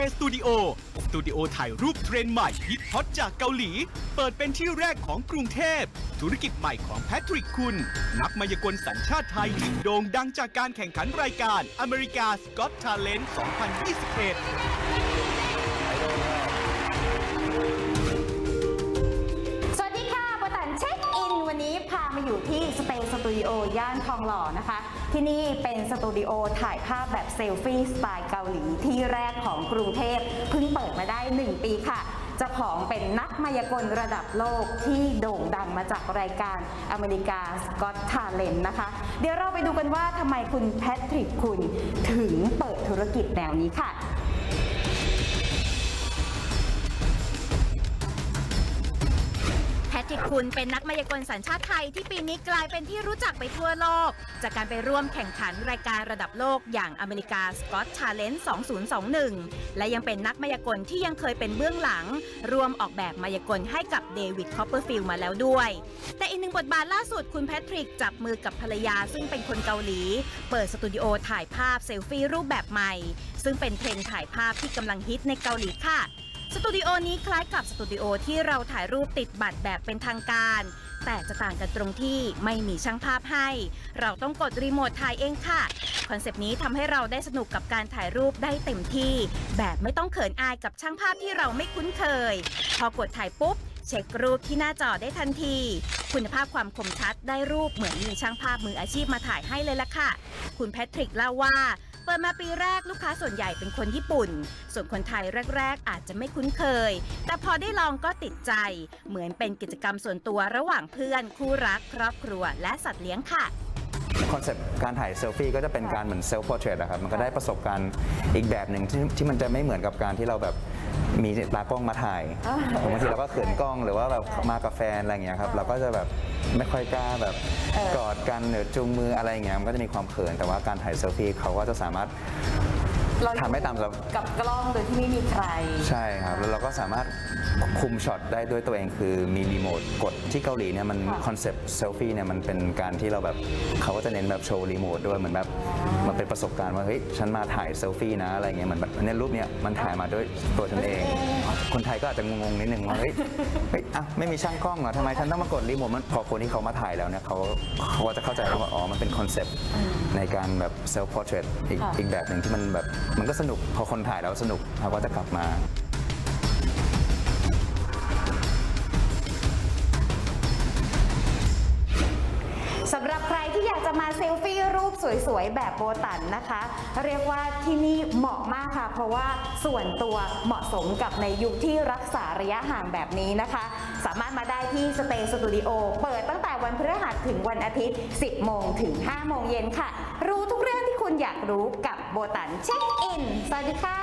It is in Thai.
Space Studio สตูดิโอถ่ายรูปเทรนด์ใหม่ฮิตฮอตจากเกาหลี เปิดเป็นที่แรกของกรุงเทพ ธุรกิจใหม่ของแพทริกคุณ นักมายากลสัญชาติไทยที่โด่งดังจากการแข่งขันรายการอเมริกาสกอตทาเลนต์2021 ตูดิโอย่านทองหล่อนะคะ ที่นี่เป็นสตูดิโอถ่ายภาพแบบเซลฟี่สไตล์เกาหลีที่แรกของกรุงเทพเพิ่งเปิดมาได้ 1 ปีค่ะเจ้าของเป็นนักมายากลระดับโลกที่โด่งดังมาจากรายการอเมริกาสกอตทาเลนนะคะ เดี๋ยวเราไปดูกันว่าทำไมคุณแพทริกคุณถึงเปิดธุรกิจแนวนี้ค่ะ แพทริกคุณเป็นนักมายากลสัญชาติไทยที่ปีนี้กลายเป็นที่รู้จักไปทั่วโลก จากการไปร่วมแข่งขันรายการระดับโลกอย่างอเมริกาสกอตชาเลนจ์2021 และยังเป็นนักมายากลที่ยังเคยเป็นเบื้องหลังร่วมออกแบบมายากลให้กับเดวิดคอปเปอร์ฟิลมาแล้วด้วย แต่อีกหนึ่งบทบาทล่าสุดคุณแพทริกจับมือกับภรรยาซึ่งเป็นคนเกาหลี เปิดสตูดิโอถ่ายภาพเซลฟี่รูปแบบใหม่ ซึ่งเป็นเทรนด์ถ่ายภาพที่กำลังฮิตในเกาหลีค่ะ สตูดิโอนี้คล้ายกับสตูดิโอที่เราถ่ายรูปติดบัตรแบบเป็นทางการ แต่จะต่างกันตรงที่ไม่มีช่างภาพให้ เราต้องกดรีโมทถ่ายเองค่ะคอนเซปต์นี้ทำให้เราได้สนุกกับการถ่ายรูปได้เต็มที่ แบบไม่ต้องเขินอายกับช่างภาพที่เราไม่คุ้นเคย พอกดถ่ายปุ๊บ เช็ครูปที่หน้าจอได้ทันที คุณภาพความคมชัดได้รูปเหมือนมีช่างภาพมืออาชีพมาถ่ายให้เลยล่ะค่ะ คุณแพทริกเล่าว่า เปิดมาปีแรกลูกค้าส่วนใหญ่เป็นคนญี่ปุ่น ส่วนคนไทยแรก ๆ อาจจะไม่คุ้นเคย แต่พอได้ลองก็ติดใจ เหมือนเป็นกิจกรรมส่วนตัวระหว่างเพื่อน คู่รัก ครอบครัว และสัตว์เลี้ยงค่ะคอนเซปต์การถ่ายเซลฟี่ก็จะเป็นการเหมือนเซลฟ์พอร์เทรตนะครับ มันก็ได้ประสบการณ์อีกแบบหนึ่งที่ที่มันจะไม่เหมือนกับการที่เราแบบ มีตากล้องมาถ่ายบางทีเราก็เขินกล้องหรือว่าแบบมากับแฟนอะไรอย่างเงี้ยครับเราก็จะแบบไม่ค่อยกล้าแบบกอดกันหรือจูงมืออะไรอย่างเงี้ยมันก็จะมีความเขินแต่ว่าการถ่ายเซลฟี่เขาก็จะสามารถ เราอยู่ทำได้ตามเรา กับกล้องโดยที่ไม่มีใคร ใช่ครับ แล้วเราก็สามารถคุมช็อตได้ด้วยตัวเองคือมีรีโมทกดที่เกาหลีเนี่ยมันค่ะ คอนเซปต์เซลฟี่เนี่ยมันเป็นการที่เราแบบเขาก็จะเน้นแบบโชว์รีโมทด้วยเหมือนแบบมันเป็นประสบการณ์ว่าเฮ้ยฉันมาถ่ายเซลฟี่นะอะไรเงี้ยเหมือนแบบในรูปเนี้ยมันถ่ายมาด้วยตัวฉันเอง คนไทยก็อาจจะงงๆนิดนึงว่าเฮ้ยเฮ้ยอะไม่มีช่างกล้องเหรอทำไมฉันต้องมากดรีโมทมันพอคนที่เขามาถ่ายแล้วเนี่ยเขาเขาก็จะเข้าใจแล้วว่าอ๋อมันเป็นคอนเซปต์ในการแบบเซลฟ์พอร์เทรตอีกค่ะ อีกแบบหนึ่งที่มันแบบมันก็สนุกพอคนถ่ายแล้วสนุกเขาก็จะกลับมา สำหรับใครที่อยากจะมาเซลฟี่รูปสวยๆ แบบโบตันนะคะ เรียกว่าที่นี่เหมาะมากค่ะ เพราะว่าส่วนตัวเหมาะสมกับในยุคที่รักษาระยะห่างแบบนี้นะคะ สามารถมาได้ที่สเตย์สตูดิโอเปิดตั้งแต่วันพฤหัสถึงวันอาทิตย์ 10 โมงถึง 5 โมงเย็นค่ะ รู้ทุกเรื่อง คุณอยากรู้กับโบตันเช็คอิน สวัสดีค่ะ